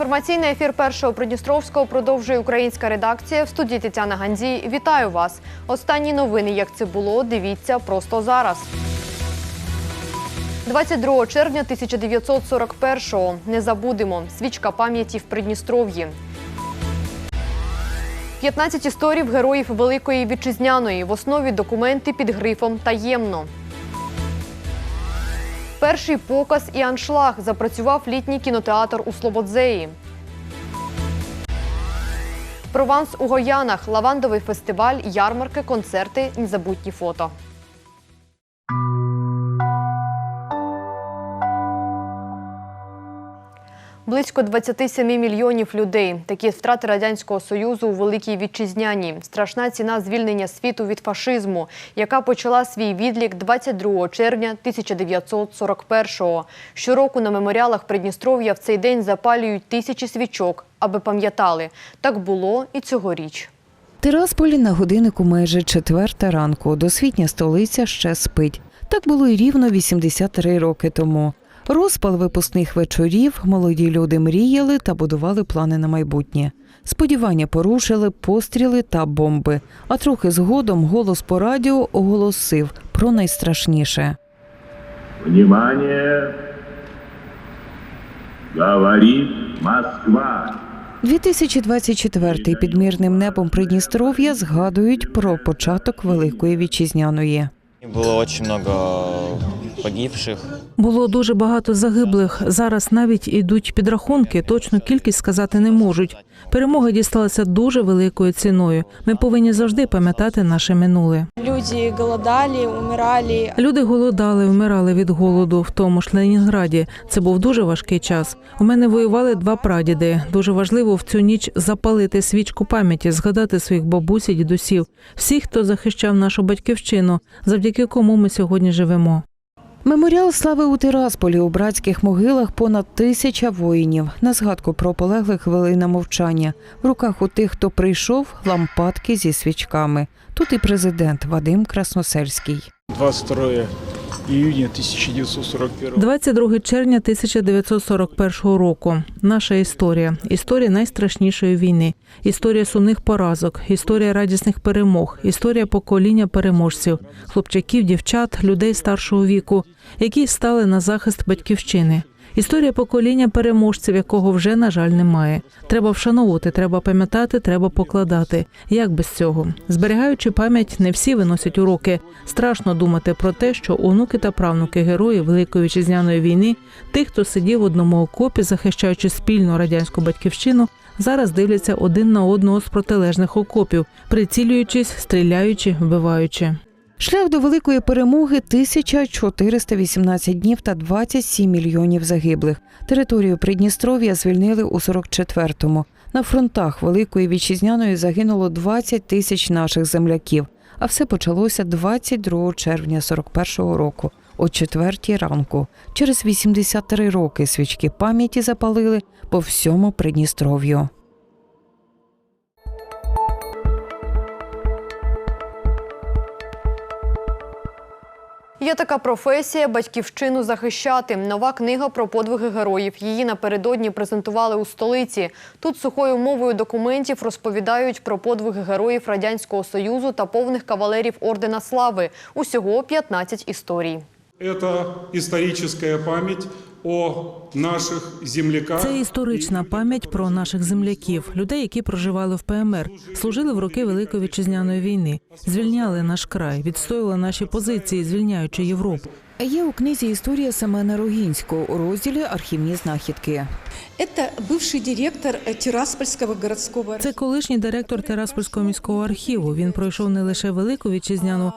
Інформаційний ефір першого Придністровського продовжує українська редакція. В студії Тетяна Гандзій. Вітаю вас. Останні новини, як це було, дивіться просто зараз. 22 червня 1941-го. Не забудемо. Свічка пам'яті в Придністров'ї. 15 історій героїв Великої Вітчизняної. В основі документи під грифом таємно. Перший показ і аншлаг запрацював літній кінотеатр у Слободзеї. Прованс у Гоянах, лавандовий фестиваль, ярмарки, концерти, незабутні фото. Близько 27 мільйонів людей. Такі втрати радянського союзу у великій вітчизняні. Страшна ціна звільнення світу від фашизму, яка почала свій відлік 22 червня 1941-го. Щороку на меморіалах Придністров'я в цей день запалюють тисячі свічок, аби пам'ятали. Так було і цьогоріч. Тирасполі на годиннику майже четверта ранку. Досвітня столиця ще спить. Так було і рівно 83 роки тому. Розпал випускних вечорів, молоді люди мріяли та будували плани на майбутнє. Сподівання порушили постріли та бомби. А трохи згодом голос по радіо оголосив про найстрашніше. Внимание! Говорит Москва. 2024 під мирним небом Придністров'я згадують про початок Великої вітчизняної. Было очень много погибших. Було дуже багато загиблих. Зараз навіть ідуть підрахунки. Точну кількість сказати не можуть. Перемога дісталася дуже великою ціною. Ми повинні завжди пам'ятати наше минуле. Люди голодали, умирали. Люди голодали, вмирали від голоду в тому ж Ленінграді. Це був дуже важкий час. У мене воювали два прадіди. Дуже важливо в цю ніч запалити свічку пам'яті, згадати своїх бабусь і дідусів, всіх, хто захищав нашу батьківщину, завдяки кому ми сьогодні живемо. Меморіал слави у Тирасполі у братських могилах понад тисяча воїнів. На згадку про полеглих хвилина мовчання. В руках у тих, хто прийшов, лампадки зі свічками. Тут і президент Вадим Красносельський. 22 июня 1941 22 червня 1941 року. Наша історія. Історія найстрашнішої війни. Історія сумних поразок, історія радісних перемог, історія покоління переможців, хлопчаків, дівчат, людей старшого віку, які стали на захист батьківщини. Історія покоління переможців, якого вже на жаль немає. Треба вшановувати, треба пам'ятати, треба покладати. Як без цього? Зберігаючи пам'ять, не всі виносять уроки. Страшно думати про те, що онуки та правнуки героїв Великої вітчизняної війни, тих, хто сидів в одному окопі, захищаючи спільну радянську батьківщину, зараз дивляться один на одного з протилежних окопів, прицілюючись, стріляючи, вбиваючи. Шлях до великої перемоги 1418 днів та 27 мільйонів загиблих. Територію Придністров'я звільнили у 44-му. На фронтах Великої вітчизняної загинуло 20 тисяч наших земляків. А все почалося 22 червня 41-го року, о четвертій ранку. Через 83 роки свічки пам'яті запалили по всьому Придністров'ю. Є така професія батьківщину захищати. Нова книга про подвиги героїв. Її напередодні презентували у столиці. Тут сухою мовою документів розповідають про подвиги героїв радянського союзу та повних кавалерів ордена слави. Усього 15 історій. Это историческая память о наших земляках. Це історична пам'ять про наших земляків, людей, які проживали в ПМР, служили в роки Великої вітчизняної війни, звільняли наш край, відстоювали наші позиції, звільняючи Європу. Є у книзі історія Семена Рогінського у розділі Архівні знахідки. Это бывший директор э, Тираспольского городского Це колишній директор Тераспольського міського архіву. Він пройшов не лише велику вітчизняну,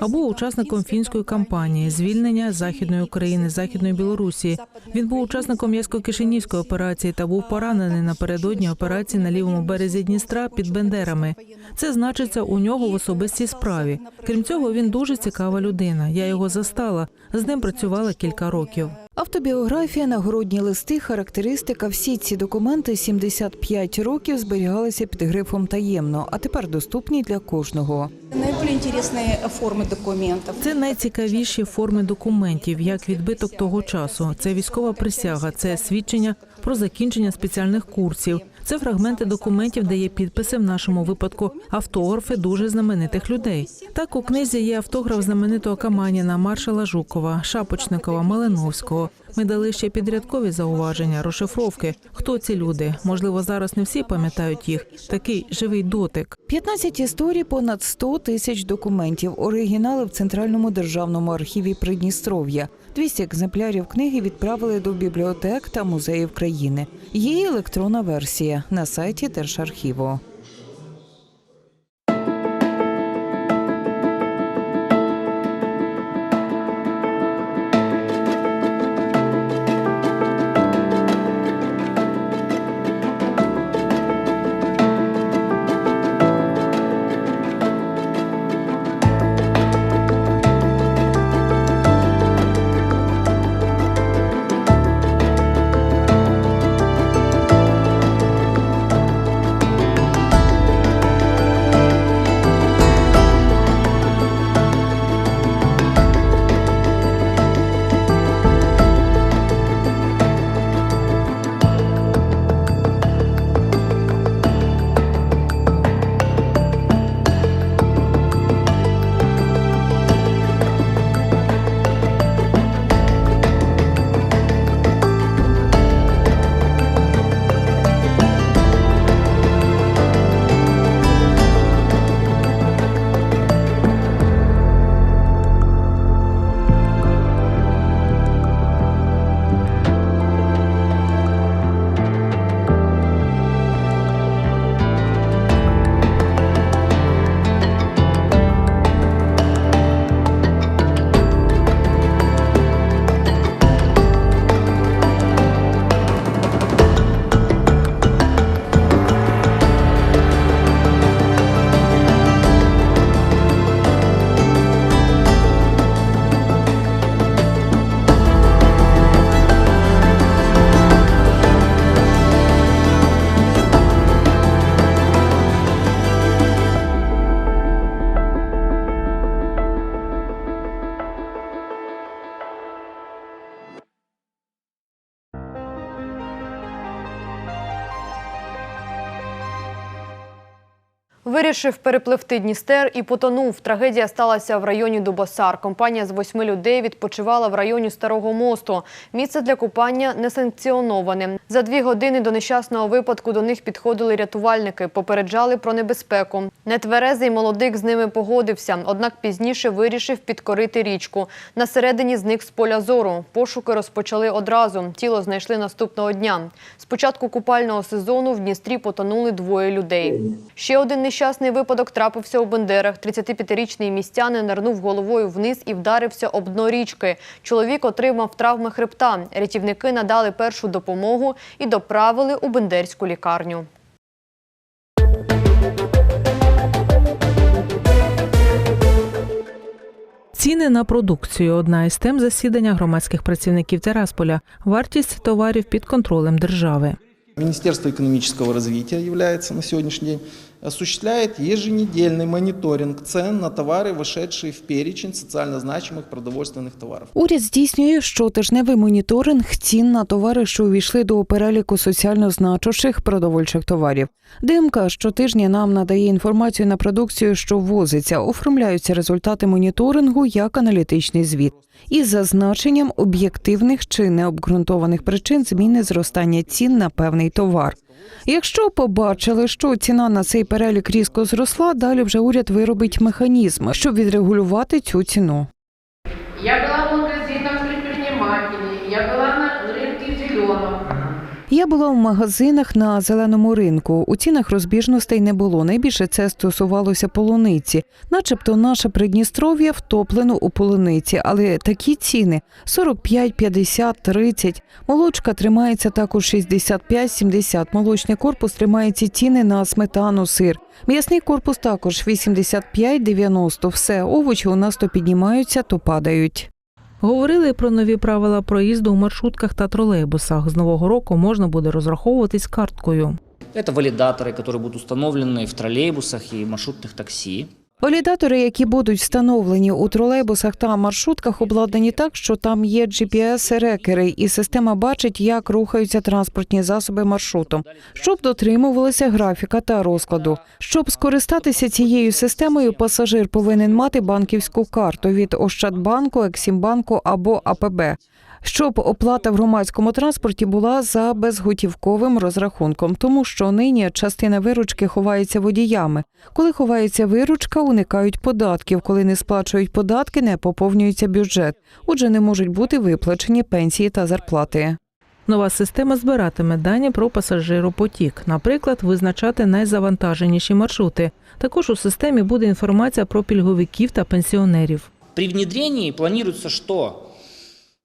а був учасником фінської кампанії звільнення західної України, західної Білорусі. Він був учасником Ясько-Кишинівської операції та був поранений напередодні операції на лівому березі Дністра під Бендерами. Це значиться у нього в особистій справі. Крім цього, він дуже цікава людина. Я його застала. З ним працювала кілька років. Автобіографія, нагородні листи, характеристика. Всі ці документи 75 років зберігалися під грифом таємно, а тепер доступні для кожного. Интересные формы. Це найцікавіші форми документів, як відбиток того часу. Це військова присяга, це свідчення про закінчення спеціальних курсів. Це фрагменти документів, де є підписи в нашому випадку автографи дуже знаменитих людей. Так у книзі є автограф знаменитого Каманіна, маршала Жукова, Шапочникова, Малиновського. Ми дали ще підрядкові зауваження, розшифровки. Хто ці люди? Можливо, зараз не всі пам'ятають їх. Такий живий дотик. 15 історій, понад 100 тисяч документів. Оригінали в Центральному державному архіві Придністров'я. 200 екземплярів книги відправили до бібліотек та музеїв країни. Її електронна версія на сайті Держархіву. Вирішив перепливти Дністер і потонув. Трагедія сталася в районі Дубосар. Компанія з восьми людей відпочивала в районі Старого мосту. Місце для купання не санкціоноване. За дві години до нещасного випадку до них підходили рятувальники, попереджали про небезпеку. Нетверезий молодик з ними погодився, однак пізніше вирішив підкорити річку. На середині зник з поля зору. Пошуки розпочали одразу. Тіло знайшли наступного дня. З початку купального сезону в Дністрі потонули двоє людей. Ще один нещасний випадок трапився у Бендерах. 35-річний містянин нирнув головою вниз і вдарився об дно річки. Чоловік отримав травми хребта. Рятівники надали першу допомогу і доправили у бендерську лікарню. Ціни на продукцію одна із тем засідання громадських працівників Терасполя. Вартість товарів під контролем держави. Министерство экономического развития является на сегодняшний день, осуществляет еженедельный мониторинг цен на товары, вошедшие в перечень социально значимых продовольственных товаров. Уряд здійснює щотижневий моніторинг цін на товари, що увійшли до переліку соціально значущих продовольчих товарів. ДМК щотижня нам надає інформацію на продукцію, що ввозиться. Оформляються результати моніторингу як аналітичний звіт із зазначенням об'єктивних чи необґрунтованих причин зміни зростання цін на певний товар. Якщо побачили, що ціна на цей перелік різко зросла, далі вже уряд виробить механізм, щоб відрегулювати цю ціну. Я была в магазинах предпринимателей, я была на рынке зеленом. Я була в магазинах на зеленому ринку. У цінах розбіжностей не було. Найбільше це стосувалося полуниці, начебто наше Придністров'я втоплено у полуниці, але такі ціни 45, 50, 30. Молочка тримається також 65, 70. Молочний корпус тримає ці ціни на сметану, сир. М'ясний корпус також 85, 90. Все овочі у нас то піднімаються, то падають. Говорили і про нові правила проїзду у маршрутках та тролейбусах. З нового року можна буде розраховуватись карткою. Это валидаторы, которые будут установлены в троллейбусах и маршрутных такси. Валідатори, які будуть встановлені у тролейбусах та маршрутках, обладнані так, що там є GPS-рекери, і система бачить, як рухаються транспортні засоби маршрутом, щоб дотримувалися графіка та розкладу. Щоб скористатися цією системою, пасажир повинен мати банківську карту від Ощадбанку, Ексімбанку або АПБ. Щоб оплата в громадському транспорті була за безготівковим розрахунком, тому що нині частина виручки ховається водіями. Коли ховається виручка, уникають податків. Коли не сплачують податки, не поповнюється бюджет. Отже, не можуть бути виплачені пенсії та зарплати. Нова система збиратиме дані про пасажиропотік, наприклад, визначати найзавантаженіші маршрути. Також у системі буде інформація про пільговиків та пенсіонерів. При внедрении планируется, что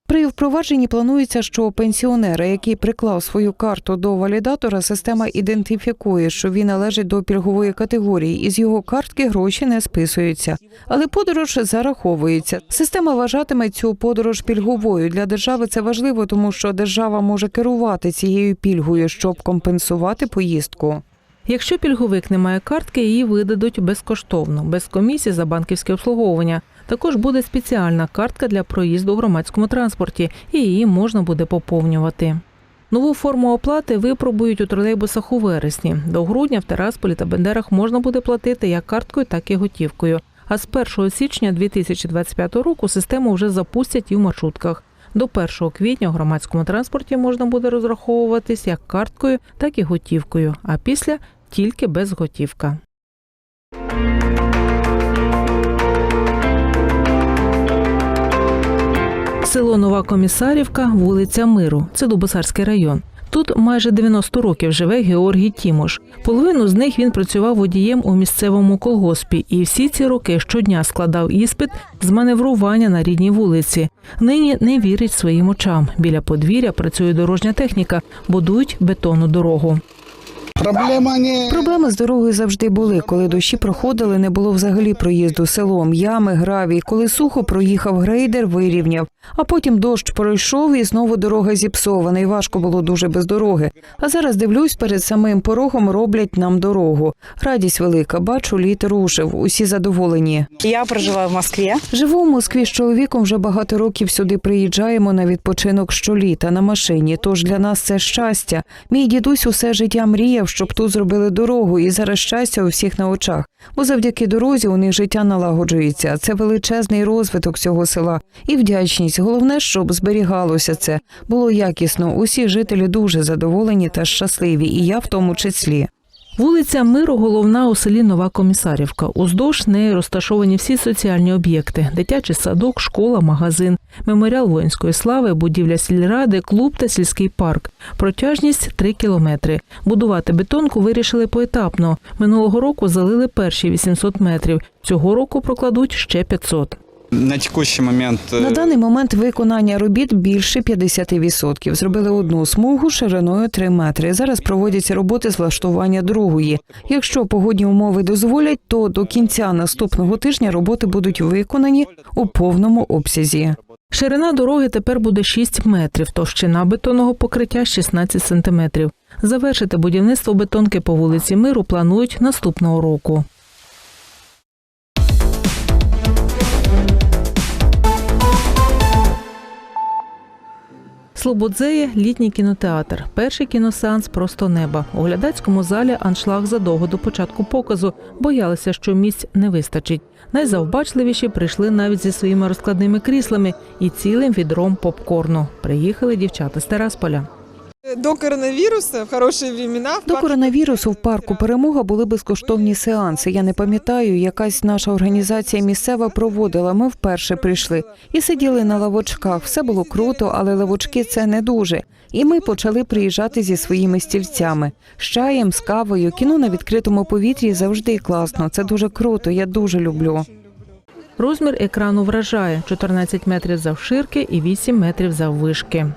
При впровадженні планується, що пенсіонера, який приклав свою карту до валідатора, система ідентифікує, що він належить до пільгової категорії, і з його картки гроші не списуються. Але подорож зараховується. Система вважатиме цю подорож пільговою. Для держави це важливо, тому що держава може керувати цією пільгою, щоб компенсувати поїздку. Якщо пільговик не має картки, її видадуть безкоштовно, без комісії за банківське обслуговування. Також буде спеціальна картка для проїзду у громадському транспорті, і її можна буде поповнювати. Нову форму оплати випробують у тролейбусах у вересні. До грудня в Терасполі та Бендерах можна буде платити як карткою, так і готівкою. А з 1 січня 2025 року систему вже запустять і в маршрутках. До 1 квітня у громадському транспорті можна буде розраховуватись як карткою, так і готівкою, а після тільки безготівка. Село Нова Комісарівка, вулиця Миру. Це Дубосарський район. Тут майже 90 років живе Георгій Тімош. Половину з них він працював водієм у місцевому колгоспі і всі ці роки щодня складав іспит з маневрування на рідній вулиці. Нині не вірить своїм очам. Біля подвір'я працює дорожня техніка, будують бетонну дорогу. Проблема не Проблеми з дорогою завжди були. Коли дощі проходили, не було взагалі проїзду селом, ями, гравій. Коли сухо проїхав грейдер, вирівняв. А потім дощ пройшов і знову дорога зіпсована. І важко було дуже без дороги. А зараз дивлюсь, перед самим порогом роблять нам дорогу. Радість велика. Бачу, літ рушив. Усі задоволені. Я проживаю в Москве. Живу в Москві з чоловіком вже багато років сюди приїжджаємо на відпочинок щоліта на машині. Тож для нас це щастя. Мій дідусь усе життя мріяв, щоб тут зробили дорогу, і зараз щастя у всіх на очах. Бо завдяки дорозі у них життя налагоджується. Це величезний розвиток цього села і вдячність. Головне, щоб зберігалося це. Було якісно. Усі жителі дуже задоволені та щасливі, і я в тому числі. Вулиця Миру головна у селі Нова Комісарівка. Уздовж неї розташовані всі соціальні об'єкти: дитячий садок, школа, магазин, меморіал воїнської слави, будівля сільради, клуб та сільський парк. Протяжність 3 кілометри. Будувати бетонку вирішили поетапно. Минулого року залили перші 800 метрів. Цього року прокладуть ще 500. На текущий момент. э, На даний момент виконання робіт більше 50%. Зробили одну смугу шириною 3 метри. Зараз проводяться роботи з влаштування другої. Якщо погодні умови дозволять, то до кінця наступного тижня роботи будуть виконані у повному обсязі. Ширина дороги тепер буде 6 метрів, товщина бетонного покриття 16 сантиметрів. Завершити будівництво бетонки по вулиці Миру планують наступного року. Слободзеє – літній кінотеатр. Перший кіносеанс просто неба. У глядацькому залі аншлаг задовго до початку показу. Боялися, що місць не вистачить. Найзавбачливіші прийшли навіть зі своїми розкладними кріслами і цілим відром попкорну. Приїхали дівчата з Терасполя. До коронавируса, в хорошие времена, До коронавірусу в парку перемога були безкоштовні сеанси. Я не пам'ятаю, якась наша організація місцева проводила. Ми вперше прийшли і сиділи на лавочках. Все було круто, але лавочки це не дуже. І ми почали приїжджати зі своїми стільцями з чаєм, з кавою. Кіно на відкритому повітрі завжди класно. Це дуже круто. Я дуже люблю. Розмір екрану вражає 14 метрів завширки і 8 метрів заввишки.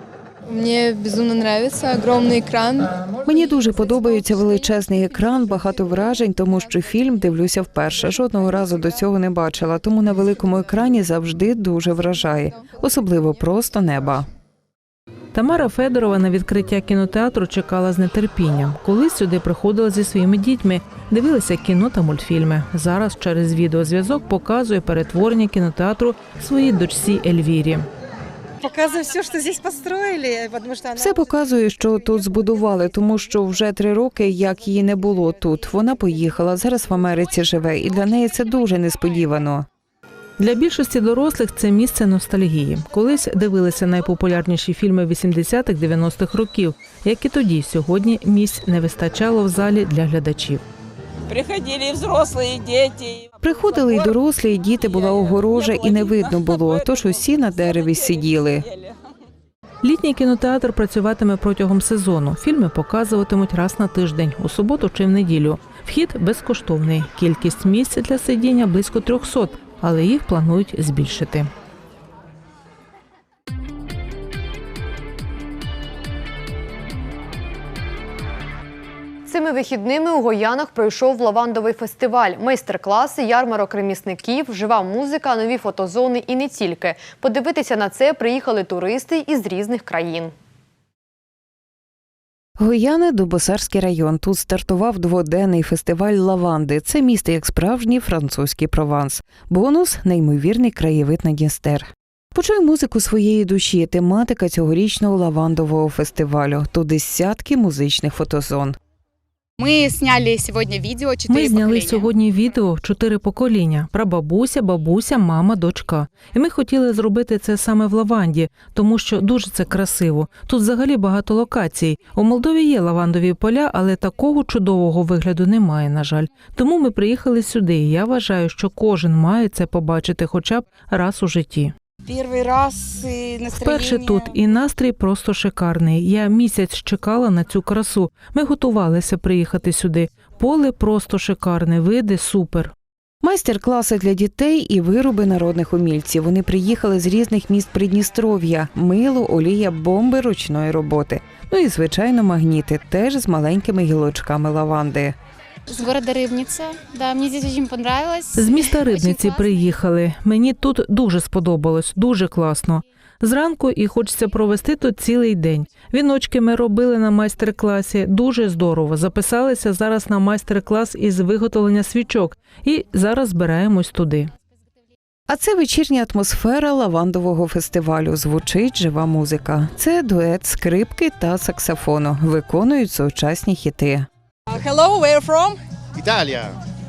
Мне безумно нравится огромный экран. Мені дуже подобається величезний екран, багато вражень, тому що фільм дивлюся вперше. Жодного разу до цього не бачила, тому на великому екрані завжди дуже вражає, особливо просто неба. Тамара Федорова на відкриття кінотеатру чекала з нетерпінням. Колись сюди приходила зі своїми дітьми, дивилися кіно та мультфільми. Зараз через відеозв'язок показує перетворення кінотеатру своїй дочці Ельвірі. Показываю все, что здесь построили, потому что она... Все показує, що тут збудували, тому що вже три роки, як її не було тут. Вона поїхала зараз в Америці живе, і для неї це дуже несподівано. Для більшості дорослих це місце ностальгії. Колись дивилися найпопулярніші фільми 80-х, 90-х років, як і тоді, сьогодні місць не вистачало в залі для глядачів. Приходили взрослые, дети. Приходили й дорослі, і діти була огорожа, і не видно було, тож усі на дереві сиділи. Літній кінотеатр працюватиме протягом сезону. Фільми показуватимуть раз на тиждень, у суботу чи в неділю. Вхід безкоштовний. Кількість місць для сидіння близько 300, але їх планують збільшити. Вихідними у Гоянах пройшов лавандовий фестиваль, майстер-класи, ярмарок ремісників, жива музика, нові фотозони і не тільки. Подивитися на це приїхали туристи із різних країн. Гояни Дубосарський район. Тут стартував дводенний фестиваль лаванди. Це місто як справжній французький прованс. Бонус неймовірний краєвид на Дністер. Почуй музику своєї душі. Тематика цьогорічного лавандового фестивалю. Тут десятки музичних фотозон. Мы сняли сегодня видео Ми «Четыре зняли сьогодні відео чотири покоління: прабабуся, бабуся, мама, дочка. І ми хотіли зробити це саме в лаванді, тому що дуже це красиво. Тут взагалі багато локацій. У Молдові є лавандові поля, але такого чудового вигляду немає, на жаль. Тому ми приїхали сюди. і Я вважаю, що кожен має це побачити хоча б раз у житті. Первый раз настроение. Вперше тут і настрій просто шикарний. Я місяць чекала на цю красу. Ми готувалися приїхати сюди. Поле просто шикарне, види супер. Майстер-класи для дітей і вироби народних умільців. Вони приїхали з різних міст Придністров'я, мило, олія, бомби ручної роботи. Ну і звичайно, магніти теж з маленькими гілочками лаванди. С города Рыбница. Да, мне здесь очень понравилось. З міста Рибниці приїхали. Мені тут дуже сподобалось, дуже класно. Зранку і хочеться провести тут цілий день. Віночки ми робили на майстер-класі. Дуже здорово. Записалися зараз на майстер-клас із виготовлення свічок і зараз збираємось туди. А це вечірня атмосфера лавандового фестивалю. Звучить жива музика. Це дует скрипки та саксофону. Виконують сучасні хіти. Hello, where from? Italia.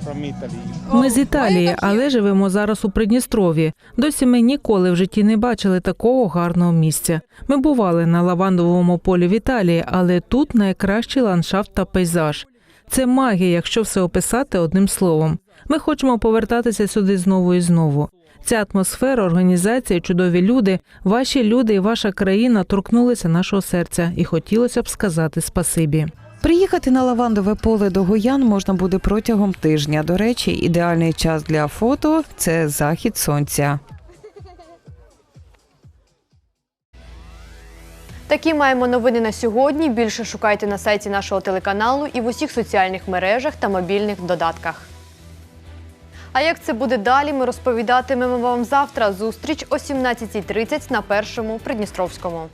From Italy. Ми з Італії, але живемо зараз у Придністров'ї. Досі ми ніколи в житті не бачили такого гарного місця. Ми бували на лавандовому полі в Італії, але тут найкращий ландшафт та пейзаж. Це магія, якщо все описати одним словом. Ми хочемо повертатися сюди знову і знову. Ця атмосфера, організація, чудові люди, ваші люди і ваша країна торкнулися нашого серця, і хотілося б сказати спасибі. Приїхати на лавандове поле до Гоян можна буде протягом тижня. До речі, ідеальний час для фото це захід сонця. Такі маємо новини на сьогодні. Більше шукайте на сайті нашого телеканалу і в усіх соціальних мережах та мобільних додатках. А як це буде далі, ми розповідатимемо вам завтра. Зустріч о 17.30 на першому Придністровському.